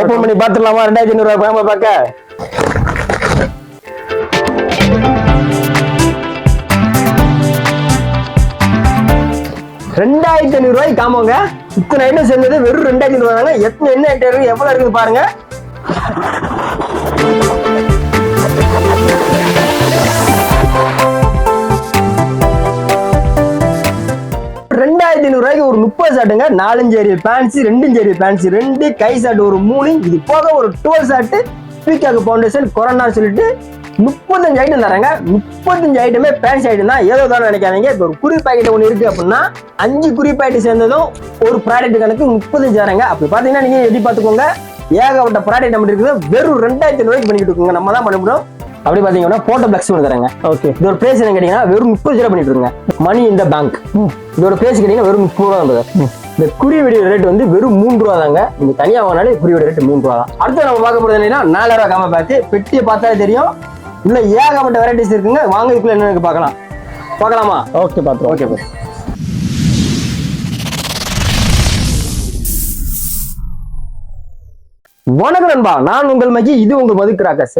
Open பண்ணி பாத்துடலாமா ரெண்டாயிரத்தி ஐநூறு ரூபாய் பேம பார்க்க. ரெண்டாயிரத்தி ஐநூறு ரூபாய்க்கு காமோங்க. இத்தனை ஐட்டம் சேர்ந்தது வெறும் ரெண்டாயிரத்தி ஐநூறு ரூபாய் எத்தனை என்ன ஐட்டம் இருக்கு? எவ்வளவு இருக்குது பாருங்க. ஷர்ட்டுங்க நாலஞ்சு ஏரிய பேன்சி ரெண்டு ஏரிய பேன்சி ரெண்டு கை ஷர்ட் ஒரு மூணு. இது போக ஒரு டுவெல் ஷர்ட் பீக்காக்கு ஃபவுண்டேஷன் கொரோனா சொல்லிட்டு முப்பத்தஞ்சு ஐட்டம் தராங்க முப்பத்தஞ்சு ஐட்டமே பேன்சி ஐட்டம் தான். ஏதோ தான் நினைக்காதீங்க. இப்போ ஒரு குறி பாக்கெட் ஒன்று இருக்கு அப்படின்னா அஞ்சு குறி பாக்கெட் சேர்ந்ததும் ஒரு ப்ராடக்ட் கணக்கு முப்பத்தஞ்சு தராங்க அப்படி பார்த்தீங்கன்னா நீங்க எதிர்பார்த்துக்கோங்க ஏகப்பட்ட ப்ராடக்ட் நம்ம இருக்குது. வெறும் ரெண்டாயிரத்தி ரூபாய்க்கு பண்ணிக்கிட்டு இருக்கோங்க. நம்ம தான் பண்ண முடியும். அப்படி பார்த்தீங்கன்னா போட்டோ பிளக்ஸ் பண்ணி தராங்க. ஓகே இதோட பிரைஸ் என்ன கேட்டீங்கன்னா வெறும் முப்பது ரூபா பண்ணிட்டு இருங்க மணி இந்த பேங்க் இதோட பிரைஸ் கேட்டீங்கன்னா வெறும் முப்பது ரூபா இருந்தது இந்த குறி வெடி ரேட் வந்து வெறும் மூணு ரூபா தாங்க. நீங்க தனியா வாங்கினாலே குறி வெடி ரேட் மூணு ரூபா தான். அடுத்து நம்ம பார்க்க போறது என்னன்னா நாலாயிரம் ரூபா காம பார்த்து பெட்டியை பார்த்தாலே தெரியும். இல்ல ஏகப்பட்ட வெரைட்டிஸ் இருக்குங்க. வாங்குறதுக்குள்ள என்ன இருக்கு பார்க்கலாம். பார்க்கலாமா? ஓகே பாத்துருவோம் ஓகே வணக்கம் நண்பா. நான் உங்கள் மகி இது உங்கள் மது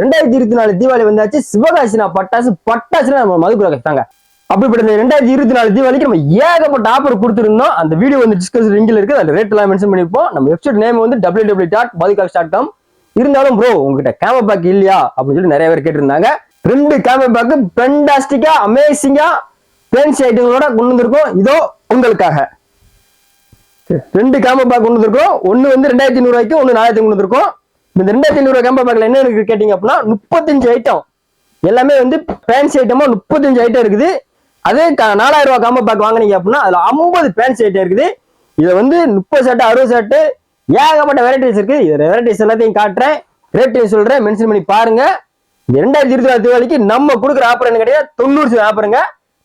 ரெண்டாயிரத்தி இருபத்தி நாலு தீபாவளி வந்தாச்சு. சிவகாசினா பட்டாசு பட்டாசுனா நம்ம மது கிராக்கர்ஸ் தாங்க. அப்படிப்பட்ட இந்த ரெண்டாயிரத்தி இருபத்தி நாலு தீபாவளிக்கு நம்ம ஏகப்பட்ட ஆஃபர் கொடுத்துருந்தோம். அந்த வீடியோ வந்து டிஸ்கஸ் லிங்கில் இருக்கு அந்த ரேட் எல்லாம் மென்ஷன் பண்ணிருப்போம் நம்ம வெப்சைட் நேம் வந்து டபிள்யூ டபிள்யூ டாட் மதுகாக்ஸ் டாட் காம் இருந்தாலும் ப்ரோ உங்ககிட்ட கேமரா பேக் இல்லையா? அப்படின்னு சொல்லி நிறைய பேர் கேட்டிருந்தாங்க. ரெண்டு கேமரா பேக்கு பென்டாஸ்டிக்கா அமேசிங்கா பென்சி ஐட்டங்களோட கொண்டு வந்திருக்கோம். இதோ உங்களுக்காக. ரெண்டு கேமரா பேக் கொண்டு வந்திருக்கோம். ஒன்று வந்து ரெண்டாயிரத்தி ஐநூறு ஒன்று நாலாயிரத்தி கொண்டு வந்திருக்கோம். இந்த ரெண்டாயிரத்தி ஐநூறு கேமரா பேக்கில் என்ன இருக்கு கேட்டிங்க அப்படின்னா முப்பத்தஞ்சு ஐட்டம் எல்லாமே வந்து ஃபேன்சி ஐட்டமாக முப்பத்தஞ்சு ஐட்டம் இருக்குது. அதே க- நாலாயிரம் ரூபா காம்போ பேக் வாங்குனீங்க அப்படின்னா அதில் ஐம்பது ஃபேன்சி ஐட்டம் இருக்குது. இதை வந்து முப்பது ஷர்ட்டு அறுபது ஷர்ட்டு ஏகப்பட்ட வெரைட்டிஸ் இருக்குது இது வெரைட்டிஸ் எல்லாத்தையும் காட்டுறேன். ரேட்டையும் சொல்கிறேன் மென்ஷன் பண்ணி பாருங்கள் இந்த ரெண்டாயிரத்தி இருபத்தி நாலு தீபாவளிக்கு நம்ம கொடுக்குற ஆஃபர் என்ன கிடையாது தொண்ணூறு சதவீதம் ஆஃபருங்க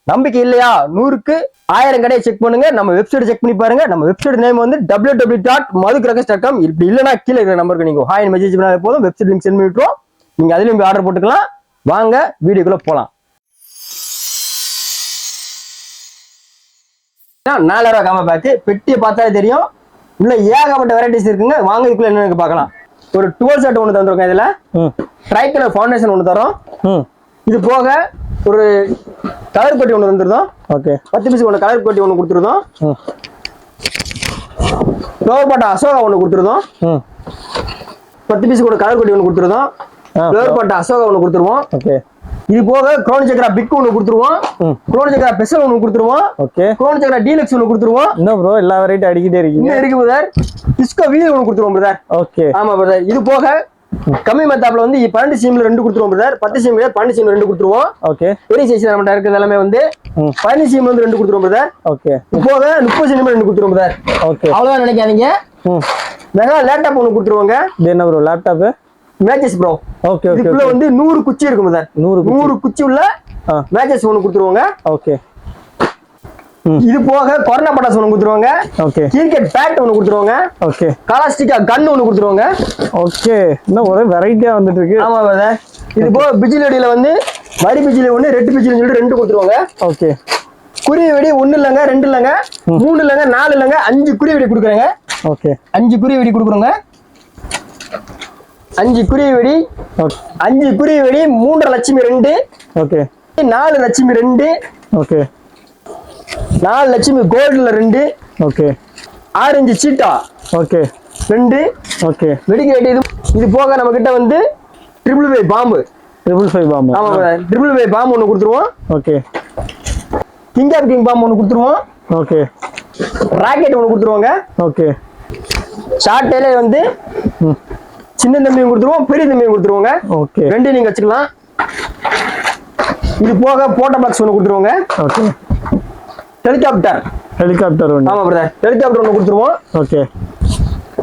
நம்பிக்கை இல்லையா? நூறுக்கு ஆயிரம் கடையை செக் பண்ணுங்க. நம்ம வெப்சைட் செக் பண்ணி பாருங்க. நம்ம வெப்சைட் நேம் வந்து W W dot Madhu dot com இப்படி இல்லைனா கீழே இருக்கிற நம்பருக்கு நீங்க ஹாய் மெசேஜ் பண்ணாலே போதும். வெப்சைட் லிங்க் சென்ட் பண்ணிவிட்டுரும் நீங்க அதுலயும் போய் ஆர்டர் போட்டுக்கலாம். வாங்க வீடியோக்குள்ள போலாம். நாலாயிரம் ரூபாய் காம பார்த்து பெட்டியை பார்த்தாலே தெரியும். உள்ள ஏகப்பட்ட வெரைட்டிஸ் இருக்குங்க. வாங்குறதுக்குள்ள என்ன இருக்கு பார்க்கலாம். ஒரு டுவெல் ஷர்ட் ஒன்று தந்துருக்கோம் இதுல. ம். ட்ரை கலர் ஃபவுண்டேஷன் ஒன்று தரோம் ம். இது போக ஒரு கலர் கொட்டி ஒன்று தந்துருந்தோம். ஓகே. பத்து பீஸ் ஒன்று கலர் கொட்டி ஒன்று கொடுத்துருந்தோம். ஃப்ளவர் பாட்டா அசோகா ஒன்று கொடுத்துருந்தோம். பத்து பீஸ் கூட கலர் கொட்டி ஒன்று கொடுத்துருந்தோம். ஃப்ளவர் பாட்டா அசோகா ஒன்று கொடுத்துருவோம். ஓகே. இது போக குரோன் சக்கரா பிக் ஒன்று கொடுத்துருவோம். குரோன் சக்கரா பெசல் ஒன்று கொடுத்துருவோம். ஓகே. குரோன் சக்கரா டீலக்ஸ் ஒன்று கொடுத்துருவோம். என்ன ப்ரோ எல்லா வெரைட்டி அடிக்கிட்டே இருக்கீங்க? இன்னும் இருக்கு பிரதர் டிஸ்கோ வீல் ஒன்று கொடுத்துருவோம் பிரதர் ஓகே. ஆமா பிரதர் இது போக கம்மி மெத்தாப்ல வந்து பன்னெண்டு சீம்ல ரெண்டு கொடுத்துருவோம் பிரதர் பத்து சீம்ல பன்னெண்டு சீம்ல ரெண்டு கொடுத்துருவோம். ஓகே. பெரிய சைஸ் நம்மகிட்ட இருக்கிறது எல்லாமே வந்து பதினஞ்சு சீம்ல வந்து ரெண்டு கொடுத்துருவோம் பிரதர் ஓகே. போக முப்பது சீம்ல ரெண்டு கொடுத்துருவோம் பிரதர் ஓகே. அவ்வளவுதான் நினைக்காதீங்க. மெகா லேப்டாப் ஒன்று கொடுத்துருவாங்க. என்ன bro laptop matches bro okay okay இதுக்குள்ள வந்து நூறு குச்சி இருக்கும் பிரதர் நூறு. நூறு குச்சி உள்ள மேட்சஸ் ஒன்று கொடுத்துருவாங்க. ஓகே. இது போக கொரோனா பட்டாசு ஒன்று கொடுத்துருவாங்க. ஓகே கிரிக்கெட் பேட் ஒன்று கொடுத்துருவாங்க. ஓகே காலாஸ்டிக்கா கன் ஒன்று கொடுத்துருவாங்க. ஓகே இன்னும் ஒரே வெரைட்டியா வந்துட்டு இருக்கு ஆமா பிரதர் இது போக பிஜிலி வெடியில வந்து வரி பிஜிலி ஒன்று ரெட்டு பிஜிலி சொல்லிட்டு ரெண்டு கொடுத்துருவாங்க. ஓகே குருவி வெடி ஒண்ணு இல்லைங்க ரெண்டு இல்லைங்க மூணு இல்லைங்க நாலு இல்லைங்க அஞ்சு குருவி வெடி கொடுக்குறேங்க. ஓகே அஞ்சு குருவி வெடி கொடுக்குறோங்க. அஞ்சு குருவி வெடி ஓகே அஞ்சு குருவி வெடி மூன்றரை லட்சுமி ரெண்டு ஓகே நாலு லட்சுமி ரெண்டு ஓகே நாலு லட்சுமி கோல்டுல ரெண்டு ஓகே. Orange cheetah. ஓகே. ரெண்டு. ஓகே. வெடிக்க வேண்டியது இது. போக நம்ம கிட்ட வந்து ட்ரிபிள் வே பாம்பு. ட்ரிபிள் ஃபைவ் பாம்பு. ஆமா ட்ரிபிள் வே பாம்பு ஒன்று கொடுத்துருவோம். ஓகே. கிங் ஆஃப் கிங் பாம்பு ஒன்று கொடுத்துருவோம். ஓகே. ராக்கெட் ஒன்று கொடுத்துருவாங்க. ஓகே. ஷார்ட்டேலே வந்து சின்ன தம்பியும் கொடுத்துருவோம் பெரிய தம்பியும் கொடுத்துருவோங்க. ஓகே. ரெண்டையும் நீங்க வச்சுக்கலாம். இது போக போட்டோ பாக்ஸ் ஒன்று கொடுத்துருவோங்க. ஓகே. ஹெலிகாப்டர் ஹெலிகாப்டர் ஒன்று ஆமா பிரதர் ஹெலிகாப்டர் ஒன்று கொடுத்துருவோம். ஓகே.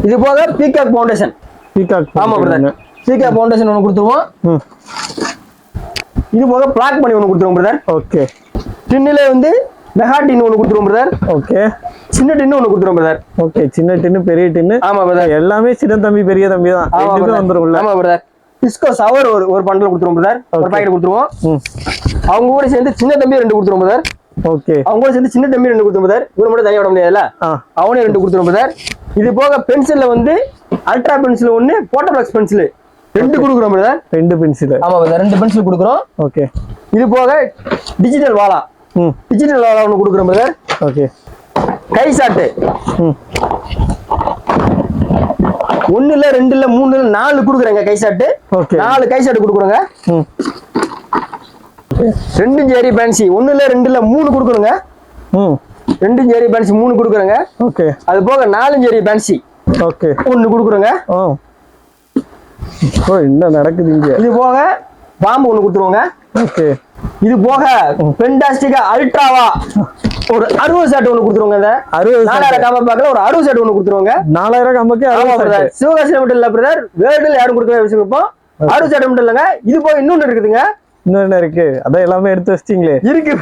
இது போக பீகாக் ஃபவுண்டேஷன் பீகாக் ஆமா பிரதர் பீகாக் ஃபவுண்டேஷன் ஒன்று கொடுத்துருவோம். ம். இது போக பிளாக் பண்ணி ஒன்று கொடுத்துருவோம் பிரதர் ஓகே. டின்னிலே வந்து மெகா டின் ஒன்று கொடுத்துருவோம் பிரதர் ஓகே. சின்ன டின்னு ஒன்று கொடுத்துருவோம் பிரதர் ஓகே சின்ன டின்னு பெரிய டின்னு. ஆமா பிரதர் எல்லாமே சின்ன தம்பி பெரிய தம்பி தான். ஆமா ரெண்டுமே brother. வந்துரும்ல. ஆமா பிரதர் டிஸ்கோ சவர் ஒரு ஒரு பண்டல் கொடுத்துருவோம் பிரதர் ஒரு. பாக்கெட் கொடுத்துருவோம். அவங்க கூட சேர்ந்து சின்ன தம்பி ரெண்டு கொடுத்துருவோம் பிரதர் ஓகே. அவங்க சேர்ந்து சின்ன தம்பி ரெண்டு கொடுத்துருவோம் பிரதர் இவரு மட்டும் தனியாக விட முடியாதுல்ல? அவனே ரெண்டு கொடுத்துருவோம் பிரதர் இது போக பென்சில்ல வந்து அல்ட்ரா பென்சில் ஒன்று போட்டோபிளக்ஸ் பென்சில். ரெண்டு கொடுக்குறோம் பிரதர் ரெண்டு பென்சில். ஆமா பிரதர் ரெண்டு பென்சில் கொடுக்குறோம். ஓகே. இது போக டிஜிட்டல் வாலா. ம். டிஜிட்டல் வாலா ஒன்று கொடுக்குறோம் பிரதர் ஓகே. கை சாட்டு. ம். ஒண்ணு இல்ல ரெண்டு இல்ல மூணு இல்ல நாலு கொடுக்குறேங்க கை சாட்டு. ஓகே. நாலு கை சாட்டு கொடுக்குறோங்க ம் ரெண்டு ஜேரி பேன்சி ஒண்ணு இல்ல ரெண்டு இல்ல மூணு கொடுக்குறோங்க ம். ரெண்டு ஜேரி பேன்சி மூணு கொடுக்குறோங்க ஓகே. அது போக நாலு ஜேரி பேன்சி ஓகே. ஒண்ணு கொடுக்குறோங்க என்ன நடக்குது இங்க? இது போக பாம்பு ஒண்ணு கொடுத்துருவோங்க. ஓகே. இது போக பென்டாஸ்டிக்கா அல்ட்ராவா ஒரு அறுபது சாட்டு ஒண்ணு கொடுத்துருவோங்க இந்த அறுபது நாலாயிரம் காம பாக்கல ஒரு அறுபது சாட்டு ஒண்ணு கொடுத்துருவோங்க. நாலாயிரம் கம்பக்கு அறுபது. சிவகாசியில மட்டும் இல்ல பிரதர் வேர்ல்டுல யாரும் கொடுக்கவே வச்சிருப்போம் அறுபது சாட்டு மட்டும் இல்லைங்க. இது போக இன்னொன்னு இருக்குதுங்க. இன்னும் என்ன இருக்கு? அதான் எல்லாமே எடுத்து வச்சிட்டீங்களே. இருக்கு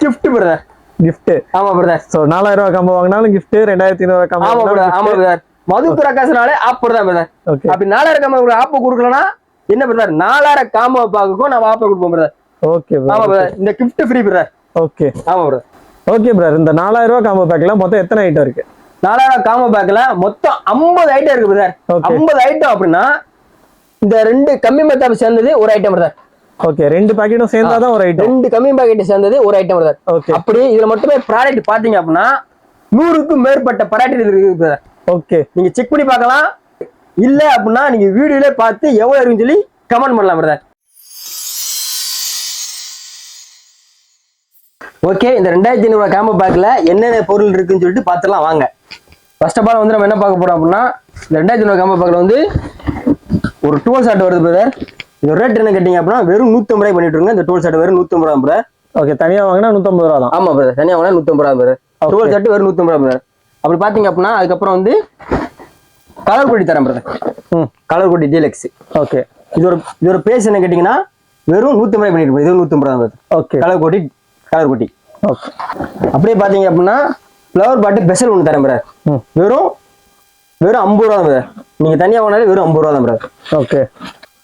கிஃப்ட் பிரதர் gift. ஆமா பிரதர் சோ நாலாயிரம் ரூபாய் கம்பம் வாங்கினாலும் gift ரெண்டாயிரத்தி ஐநூறு கம்பம் ஆமா பிரதர் ஆமா பிரதர் மது பிரகாசனாலே ஆப் தான் பிரதர் ஓகே அப்படி நாலாயிரம் காம ஒரு ஆப் கொடுக்கலனா என்ன பிரதர் நாலாயிரம் காம பாக்குக்கும் நம்ம ஆப்பை கொடுப்போம் பிரதர் ஓகே ஆமா பிரதர் இந்த கிஃப்ட் ஃப்ரீ பிரதர் ஓகே ஆமா பிரதர் ஓகே பிரதர் இந்த நாலாயிரம் ரூபாய் காம்போ பேக்ல மொத்தம் எத்தனை ஐட்டம் இருக்கு? நாலாயிரம் காம பேக்ல மொத்தம் ஐம்பது ஐட்டம் இருக்கு பிரதர். ஐம்பது ஐட்டம் அப்படின்னா இந்த ரெண்டு கம்மி மெத்தாப் சேர்ந்தது ஒரு ஐட்டம் பிரதர் ஓகே ரெண்டு பாக்கெட்டும் சேர்ந்தாதான் ஒரு ஐட்டம் ரெண்டு கம்மி பாக்கெட் சேர்ந்தது ஒரு ஐட்டம் பிரதர் ஓகே அப்படி இதுல மட்டுமே ப்ராடக்ட் பாத்தீங்க அப்படின்னா நூறுக்கும் மேற்பட்ட ப்ராடக்ட் இருக்கு பிரதர் ஓகே நீங்க செக் பண்ணி பார்க்கலாம். இல்ல அப்படின்னா நீங்க வீடியோல பார்த்து எவ்வளவு இருக்குன்னு சொல்லி கமெண்ட் பண்ணலாம் பிரதர் ஓகே இந்த ரெண்டாயிரத்தி ஐநூறு கேம்போ பேக்ல என்னென்ன பொருள் இருக்குன்னு சொல்லிட்டு பார்த்துலாம் வாங்க. ஃபர்ஸ்ட் ஆஃப் ஆல் வந்து நம்ம என்ன பார்க்க போறோம் அப்படின்னா இந்த ரெண்டாயிரத்தி ஐநூறு கேம்போ பேக்ல வந்து ஒரு டூல் ஷாட் வருது பிரதர் இந்த ரேட் என்ன கேட்டீங்க அப்படின்னா வெறும் நூத்தம்பது ரூபாய் பண்ணிட்டு இருங்க. இந்த டூல் ஷாட் வெறும் நூத்தம்பது ரூபா பிரதர் ஓகே தனியா வாங்கினா நூத்தம்பது ரூபா தான். ஆமா பிரதர் தனியாக வாங்கினா நூத்தம்பது ரூபா பிரதர். டூல் ஷாட் வெறும் நூத்தம்பது ரூபா பிரதர் அப்படி பாத்தீங்க அப்படின்னா அதுக்கப்புறம் வந்து கலர் கொடி தரேன் பிரதர் ம். கலர் கொடி டீலக்ஸ் ஓகே இது ஒரு இது ஒரு பேஸ் என்ன கேட்டீங்கன்னா வெறும் நூத்தி ரூபாய் பண்ணிட்டு இது நூத்தி ரூபாய் வருது ஓகே கலர் கொட்டி கலர் கொட்டி ஓகே அப்படியே பாத்தீங்க அப்படின்னா ஃப்ளவர் பாட்டு பெசல் ஒன்று தரேன் பிரதர் ம். வெறும் வெறும் ஐம்பது ரூபா தான் பிரதர் நீங்க தனியா வாங்கினாலே வெறும் ஐம்பது ரூபா தான் brother okay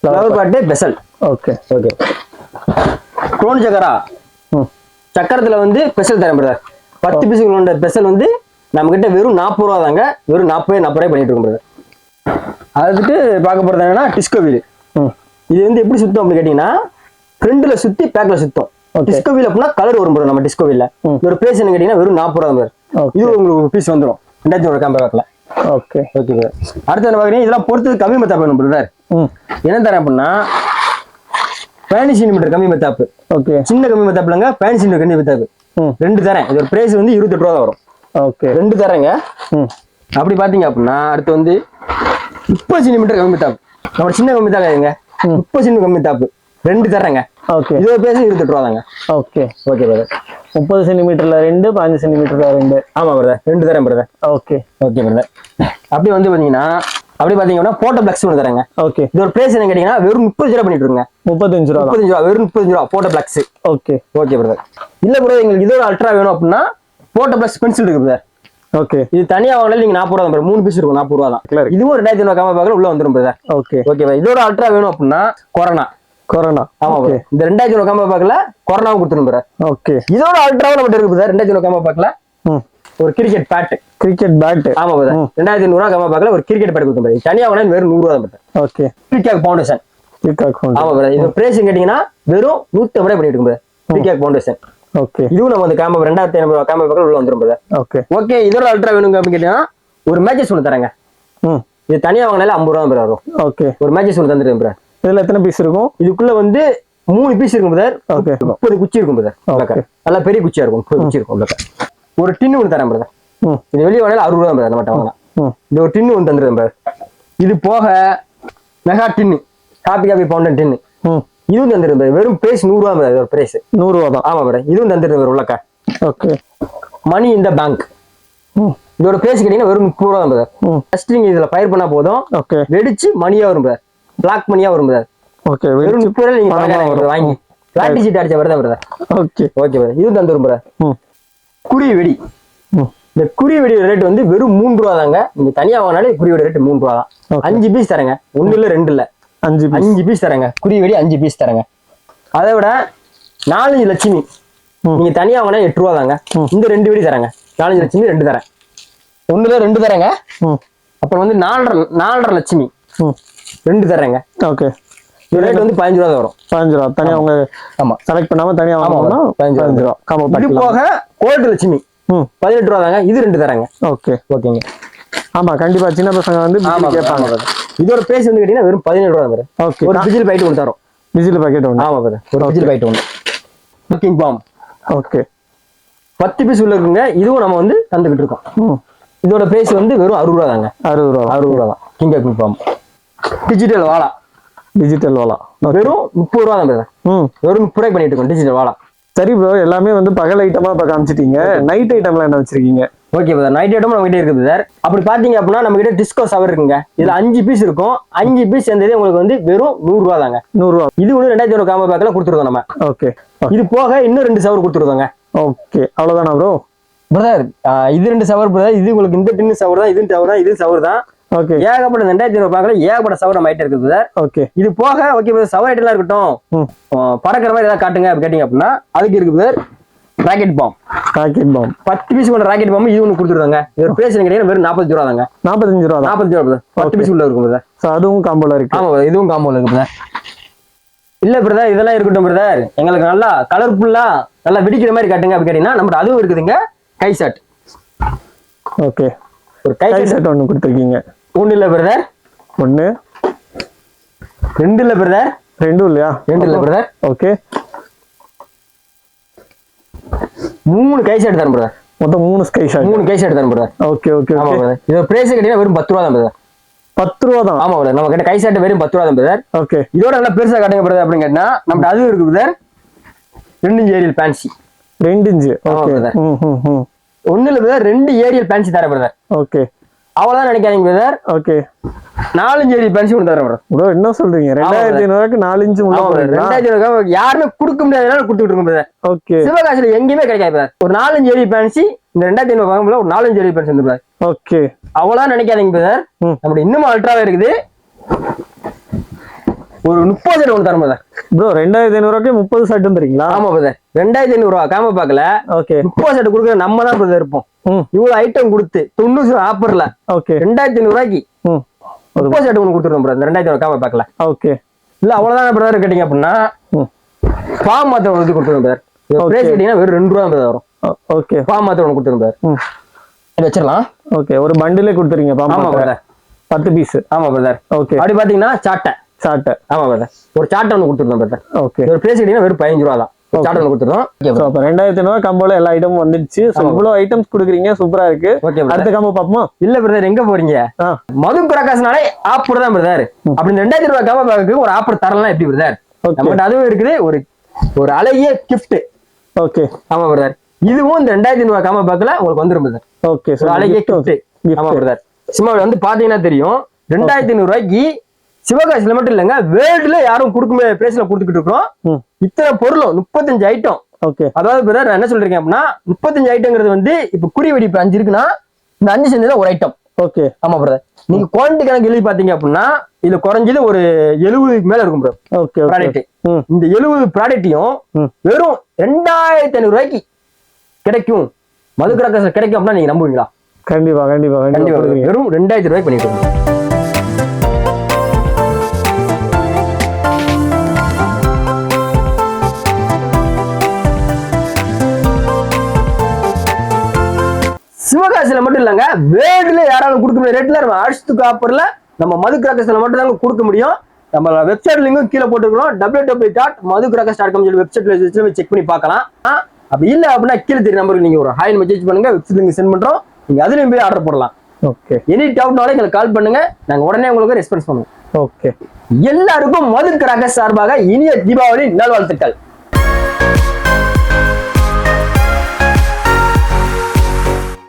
flower pot special okay okay grown சக்கரா சக்கரத்துல வந்து பெசல் தரேன் பிரதர் பத்து பீஸ் கொண்ட பெசல் வந்து நம்ம கிட்ட வெறும் நாற்பது ரூபா தாங்க. வெறும் நாற்பது நாற்பது ரூபாய் பண்ணிட்டு இருக்கோம் பிரதர் அதுக்கு பார்க்க போறது என்னன்னா டிஸ்கோ வீல் ம் இது வந்து எப்படி சுத்தம் அப்படின்னு கேட்டீங்கன்னா ஃப்ரண்ட்ல சுத்தி பேக்ல சுத்தம். டிஸ்கோ வீல் அப்படின்னா கலர் வரும் நம்ம டிஸ்கோ வீல்ல ம். ஒரு பிரைஸ் என்ன கேட்டீங்கன்னா வெறும் நாற்பது ரூபா Okay. இது உங்களுக்கு பீஸ் வந்துடும் ரெண்டாயிரத்தி ஒரு காம்பே பேக்ல ஓகே ஓகே சார் அடுத்து என்ன பாக்குறீங்க இதெல்லாம் பொறுத்தது கம்மி மெத்தாப் வேணும் பிரதர் என்ன தரேன் அப்படின்னா பதினஞ்சு சென்டிமீட்டர் கம்மி மெத்தாப்பு. ஓகே சின்ன கம்மி மெத்தாப்லங்க பதினஞ்சு சென்டிமீட்டர் கம்மி மெத்தாப்பு. ரெண்டு தரேன். இது ஒரு பிரைஸ் வந்து இருபத்தெட்டு ரூபா வரும். ஓகே ரெண்டு தரேங்க. அப்படி பாத்தீங்க அப்படின்னா அடுத்து வந்து முப்பது சென்டிமீட்டர் கம்மி மெத்தாப்பு. நம்ம சின்ன கம்மி தாங்க முப்பது சென்டிமீட்டர் கம்மி மெத்தாப்பு. ரெண்டு தரேங்க. ஓகே இது ஒரு பிரைஸ் இருபத்தெட்டு ரூபா தாங்க ஓகே ஓகே பிரதர் முப்பது சென்டிமீட்டர்ல ரெண்டு பதினஞ்சு சென்டிமீட்டர்ல ரெண்டு. ஆமா பிரதர் ரெண்டு தரேன் பிரதர் ஓகே. ஓகே பிரதர் அப்படி வந்து பாத்தீங்கன்னா அப்படி பாத்தீங்கன்னா போட்டோ பிளக்ஸ் ஒன்று தரேங்க. ஓகே. இது ஒரு பிரைஸ் என்ன கேட்டீங்கன்னா வெறும் முப்பது ரூபா பண்ணிட்டு இருங்க. முப்பத்தஞ்சு ரூபா முப்பத்தஞ்சு ரூபா வெறும் முப்பத்தஞ்சு ரூபா photo flex okay. Okay brother இல்ல ப்ரோ எங்களுக்கு இதோட அல்ட்ரா வேணும் அப்படின்னா போட்டோ பிளக்ஸ் பென்சில் இருக்கு பிரதர் ஓகே. இது தனியா வாங்கினாலும் நீங்க நாற்பது ரூபா. மூணு பீஸ் இருக்கும் நாற்பது ரூபா தான். இதுவும் ரெண்டாயிரத்தி ஐநூறு காம பார்க்கல உள்ள வந்துரும் பிரதர் ஓகே. ஓகே இதோட அல்ட்ரா வேணும் அப்படின்னா கொரோனா கொரோனா. ஆமா. இந்த ரெண்டாயிரத்தி ஐநூறு காம பார்க்கல கொரோனாவும் கொடுத்துரும் பிரதர் ஓகே இதோட அல்ட்ராவும் நம்மகிட்ட இருக்கு பிரதர் ரெண்டாயிரத்தி ஐநூறு காம பார்க்கல. ஒரு கிரிக்கெட் பேட் கிரிக்கெட் பேட் ஆமா ம். ரெண்டாயிரத்தி ரூபா கம்மா பார்க்கல ஒரு கிரிக்கெட் பேட் கொடுத்து பாரு தனியா வாங்கினா வெறும் நூறு ரூபா தான் பட்டேன் ஓகே கிரிக்கெட் ஃபவுண்டேஷன் கிரிக்கெட் ஆமா பிரதர் இது பிரைஸ் கேட்டீங்கன்னா வெறும் நூத்தி ஐம்பது பண்ணிட்டு இருக்கும் கிரிக்கெட் ஃபவுண்டேஷன் ஓகே இதுவும் நம்ம அந்த கேமரா ரெண்டாயிரத்தி ஐநூறு கேமரா பக்கம் உள்ள வந்துரும் பிரதர் ஓகே ஓகே இதோட அல்ட்ரா வேணுங்க அப்படின்னு கேட்டீங்கன்னா ஒரு மேட்சஸ் ஒன்று தரேங்க. ம். இது தனியா வாங்கினாலே ஐம்பது ரூபா வரும். ஓகே ஒரு மேட்சஸ் ஒன்று தந்துருக்கேன் இதுல எத்தனை பீஸ் இருக்கும்? இதுக்குள்ள வந்து மூணு பீஸ் இருக்கும் பிரதர் Okay. முப்பது குச்சி இருக்கும் பிரதர். நல்லா பெரிய குச்சியா இருக்கும். முப்பது குச்சி இருக்கும். ஒரு டின்னு ஒன்று தரேன் பிரதர் இது வெளியே வாங்கினாலும் அறுபது ரூபா பிரதர் நம்மகிட்ட வாங்கலாம். ம். இந்த ஒரு டின்னு ஒன்று தந்துருக்கேன் பிரதர் இது போக மெகா டின்னு காப்பி காப்பி பவுண்டன் டின்னு இதுவும் பிரதர் வெறும் பிரைஸ் நூறுரூவா பிரதர் ஒரு பிரைஸ் நூறுரூவா தான். ஆமா பிரதர் இதுவும் தந்துருக்கேன் பிரதர் உள்ளக்க. ஓகே மணி இந்த பேங்க் இதோட பிரைஸ் கேட்டீங்கன்னா வெறும் முப்பது ரூபா பிரதர் ஃபர்ஸ்ட் நீங்க இதுல ஃபயர் பண்ணா போதும். ஓகே வெடிச்சு மணியா வரும் பிரதர் பிளாக் மணியா வரும் பிரதர் ஓகே வெறும் முப்பது ரூபா நீங்க வாங்கி. பிளாட்டி சீட் அடிச்ச brother brother okay okay brother இதுவும் தந்துரும் பிரதர் ம். குருவி வெடி. இந்த குருவி வெடி ரேட் வந்து வெறும் மூணு ரூபா தாங்க. நீங்க தனியா வாங்கினாலே குருவி வெடி ரேட் மூணு ரூபா தான். அஞ்சு பீஸ் தரேங்க. ஒண்ணு இல்ல ரெண்டு இல்ல. அஞ்சு அஞ்சு பீஸ் தரேங்க. குருவி வெடி அஞ்சு பீஸ் தரேங்க. அதை விட நாலஞ்சு லட்சுமி. நீங்க தனியா வாங்கினா எட்டு ரூபா தாங்க. இந்த ரெண்டு வெடி தரேங்க. நாலஞ்சு லட்சுமி ரெண்டு தரேன். ஒண்ணுல ரெண்டு தரேங்க. அப்புறம் வந்து நாலரை நாலரை லட்சுமி. ரெண்டு தர்றேங்க. ஓகே. ரேட் வந்து பதினஞ்சு ரூபா வரும். பதினஞ்சு ரூபா. தனியா உங்க ஆமா. செலக்ட் பண்ணாம தனியா வாங்கணும்னா பதினஞ்சு ரூபா. காம்போ பேக் போக கோல்டு லட்சுமி. பதினெட்டு ரூபா தாங்க இது ரெண்டு தரேங்க ஓகே. ஓகேங்க. ஆமா கண்டிப்பா சின்ன பசங்க வந்து கேட்பாங்க. இதோட பிரைஸ் வந்து கேட்டீங்கன்னா வெறும் பதினேழு ரூபா வரும் ஓகே. ஒரு பிஜில் பைட் ஒன்று தரோம் பிஜிலி பாக்கெட் ஒன்று ஆமா brother. ஒரு பிஜில் பைட் ஒன்று குக்கிங் பாம் ஓகே. பத்து பீஸ் உள்ள இருக்குங்க. இதுவும் நம்ம வந்து தந்துகிட்டு இருக்கோம். இதோட பிரைஸ் வந்து வெறும் அறுபது ரூபா தாங்க அறுபது ரூபா. அறுபது ரூபா தான். கிங் பாம் டிஜிட்டல் வாழா. டிஜிட்டல் வாலா வெறும் முப்பது ரூபா தான். ம். வெறும் முப்பது ரூபாய் பண்ணிட்டு இருக்கோம் டிஜிட்டல் வாழா. சரி ப்ரோ எல்லாமே வந்து பகல் ஐட்டமா இப்ப காமிச்சிட்டீங்க. நைட் ஐட்டம்லாம் என்ன வச்சிருக்கீங்க? ஓகே பிரதர் நைட் ஐட்டம் நம்ம கிட்ட இருக்குது சார் அப்படி பாத்தீங்க அப்படின்னா நம்ம கிட்ட டிஸ்கோ சவர் இருக்குங்க. இதுல அஞ்சு பீஸ் இருக்கும். அஞ்சு பீஸ் சேர்ந்தது உங்களுக்கு வந்து வெறும் நூறு ரூபா தாங்க. நூறுரூவா. இது வந்து ரெண்டாயிரத்தி ஐநூறு காம்போ பேக்கில் கொடுத்துருக்கோம் நம்ம. ஓகே இது போக இன்னும் ரெண்டு சவர் கொடுத்துருக்கோங்க. ஓகே அவ்வளவுதானா ப்ரோ பிரதர் இது ரெண்டு சவர் பிரதர் இது உங்களுக்கு இந்த டின்னு சவர் தான் இது சவர் தான் இது சவர் தான். ஓகே ஏகப்பட்ட ரெண்டாயிரத்தி ஐநூறு பேக்கில் ஏகப்பட்ட சவர் நம்ம ஐட்டம் இருக்குது பிரதர் ஓகே இது போக ஓகே சவர் ஐட்டம்லாம் இருக்கட்டும். பறக்கிற மாதிரி ஏதாவது காட்டுங்க அப்படி கேட்டிங்க அப்படின்னா அதுக்கு இருக்கு brother rocket bomb pocket bomb பத்து பீஸ் கொண்ட ராக்கெட் பாம் இது ஒன்று கொடுத்துருவாங்க இது பிரைஸ் கேட்டீங்கன்னா வெறும் நாற்பது ரூபா தாங்க. நாற்பத்தஞ்சு ரூபா தான். நாற்பது ரூபா பத்து பீஸ் உள்ள இருக்கும் ஸோ அதுவும் காம்போல இருக்கு. ஆமா இதுவும் காம்போல இருக்கு இல்ல பிரதர் இதெல்லாம் இருக்கட்டும் பிரதர் எங்களுக்கு நல்லா கலர்ஃபுல்லா நல்லா வெடிக்கிற மாதிரி காட்டுங்க அப்படி கேட்டீங்கன்னா நம்ம அதுவும் இருக்குதுங்க கை ஷாட் ஓகே ஒரு கை செட் ஒன்று கொடுத்துருக்கீங்க. ஒண்ணு இல்ல பிரதர் ஒன்று ரெண்டு இல்ல பிரதர் ரெண்டும் இல்லையா? ரெண்டு இல்ல பிரதர் ஓகே. மூணு கை ஷாட் தரும் பிரதர் மொத்தம் மூணு ஷாட் மூணு கை தரும் பிரதர் ஓகே ஓகே ஆமா பிரதர் இது பிரைஸ் கேட்டீங்கன்னா வெறும் பத்து ரூபா தான் பிரதர் பத்து ரூபா தான்? ஆமா பிரதர் நம்ம கிட்ட கை ஷாட் வெறும் பத்து ரூபா தான் பிரதர் ஓகே. இதோட நல்லா பெருசா காட்டுங்க பிரதர் அப்படின்னு கேட்டா நம்ம அதுவும் இருக்கு பிரதர் ரெண்டு ஏரியல் பேன்சி ரெண்டு ஓகே. ம் ஒண்ணு இல்ல பிரதர் ரெண்டு ஏரியல் பேன்சி தரேன் பிரதர் ஓகே. அவ்வளவுதான் நினைக்காதீங்க பிரதர் ஓகே நாலஞ்சு ஏரியல் பேன்சி ஒன்று தரேன் பிரதர் ப்ரோ என்ன சொல்றீங்க? ரெண்டாயிரத்தி ஐநூறுக்கு நாலு இன்ச்சு ரெண்டாயிரத்தி ஐநூறு யாருமே கொடுக்க முடியாதனால கொடுத்துட்டு இருக்கோம் brother. ஓகே சிவகாசியில எங்கேயுமே கிடைக்காது brother. ஒரு நாலஞ்சு ஏரி பேன்சி இந்த ரெண்டாயிரத்தி ஐநூறு வாங்கும்போது ஒரு நாலஞ்சு ஏரி பேன்சி வந்து brother. ஓகே அவ்வளவுதான் நினைக்காதீங்க பிரதர் ம். நம்ம இன்னும் அல்ட்ராவா இருக்குது. ஒரு முப்பது செட் ஒன்று தரும் பிரதர் ப்ரோ ரெண்டாயிரத்தி ஐநூறுக்கு முப்பது ஷர்ட் தரீங்களா? ஆமா பிரதர் ரெண்டாயிரத்தி ஐநூறு ரூபா காம பாக்கல ஓகே முப்பது செட் கொடுக்குற நம்ம தான் பிரதர் இருப்போம். இவ்வளவு ஐட்டம் கொடுத்து தொண்ணூறு ஆஃபர்ல ஓகே ரெண்டாயிரத்தி ஐநூறு ரூபாய்க்கு ம். ஒரு முப்பது செட் ஒன்று கொடுத்துருவோம் பிரதர் ரெண்டாயிரத்தி ஐநூறு காம பாக்கல ஓகே இல்ல அவ்வளவுதான் பிரதர் கேட்டீங்க அப்படின்னா ஃபார்ம் மாத்த ஒன்று கொடுத்துருவோம் பிரதர். பிரைஸ் கேட்டீங்கன்னா வெறும் ரெண்டு ரூபா பிரதர் வரும். ஓகே ஃபார்ம் மாத்த ஒன்று கொடுத்துருவோம் பிரதர் வச்சிடலாம். ஓகே ஒரு பண்டிலே கொடுத்துறீங்க ஆமா பிரதர் பத்து பீஸ் ஆமா பிரதர் ஓகே அப்படி பாத்தீங்கன்னா சாட்டை ஷார்ட் ஆமா பிரதர் ஒரு சாட்டை ஒன்று கொடுத்துருந்தோம் பிரதர் ஓகே ஒரு பிரைஸ் கேட்டீங்கன்னா வெறும் பதினஞ்சு ரூபா தான் சாட்டை ஒன்று கொடுத்துருந்தோம். ரெண்டாயிரத்தி ஐநூறு கம்போல எல்லா ஐட்டமும் வந்துடுச்சு. ஸோ ஆமா. இவ்வளோ ஐட்டம்ஸ் கொடுக்குறீங்க. சூப்பரா இருக்கு. ஓகே அடுத்த கம்போ பார்ப்போமா? இல்ல பிரதர் எங்க போறீங்க? மது பிரகாஷ்னாலே ஆஃபர் தான் பிரதர் அப்படி ரெண்டாயிரத்தி ரூபாய் கவா பேக்கு ஒரு ஆஃபர் தரலாம் எப்படி பிரதர் நம்மகிட்ட அதுவும் இருக்குது. ஒரு ஒரு அழகிய gift. ஓகே ஆமா பிரதர் இதுவும் இந்த ரெண்டாயிரத்தி ரூபாய் காம பேக்ல உங்களுக்கு வந்துரும் பிரதர் ஓகே அழகிய gift. ஆமா பிரதர் சும்மா வந்து பாத்தீங்கன்னா தெரியும். ரெண்டாயிரத்தி ஐநூறு ரூபாய்க்கு சிவகாசியில மட்டும் இல்லைங்க. வேர்ல்டுல யாரும் கொடுக்க பிரைஸ்ல கொடுத்துக்கிட்டு இருக்கோம் இத்தனை பொருளும் முப்பத்தஞ்சு ஐட்டம் ஓகே. அதாவது பிரதர் என்ன சொல்றீங்க அப்படின்னா முப்பத்தஞ்சு ஐட்டங்கிறது வந்து இப்ப குறி வெடிப்பு அஞ்சு இருக்குன்னா இந்த அஞ்சு செஞ்சது ஒரு ஐட்டம் ஓகே. ஆமா பிரதர் நீங்க குவான்டிட்டி கணக்கு எழுதி பாத்தீங்க அப்படின்னா இதுல குறைஞ்சது ஒரு எழுபதுக்கு மேல இருக்கும் ப்ரோ ஓகே ப்ராடக்ட் இந்த எழுபது ப்ராடக்ட்டையும் வெறும் ரெண்டாயிரத்தி ஐநூறு ரூபாய்க்கு கிடைக்கும். மது கிராக்கர்ஸ்ல கிடைக்கும் அப்படின்னா நீங்க நம்புவீங்களா? கண்டிப்பா கண்டிப்பா கண்டிப்பா. வெறும் ரெண்டாயிரத்தி ரூபாய்க்கு பண்ணிட்டு சிவகாசியில மட்டும் இல்லங்க வேர்ல்டுல யாராலும் கொடுக்க முடியும். ரேட்ல நம்ம ஆஷ்துக்கு ஆப்பர்ல நம்ம மது கிராக்கர்ஸ்ல மட்டும் தாங்க கொடுக்க முடியும். நம்ம வெப்சைட் லிங்கும் கீழே போட்டுக்கிறோம் W W dot Madhu crackers dot com சொல்லி வெப்சைட்ல செக் பண்ணி பார்க்கலாம். அப்படி இல்ல அப்படின்னா கீழே தெரிய நம்பருக்கு நீங்க ஒரு ஹாய் மெசேஜ் பண்ணுங்க. வெப்சைட் லிங்க் சென்ட் பண்றோம். நீங்க அதுலயும் போய் ஆர்டர் போடலாம். ஓகே எனி டவுட்னாலும் எங்களுக்கு கால் பண்ணுங்க. நாங்க உடனே உங்களுக்கு ரெஸ்பான்ஸ் பண்ணுவோம். ஓகே எல்லாருக்கும் மது கிராக்கர்ஸ் சார்பாக இனிய தீபாவளி நல்வாழ்த்துக்கள்.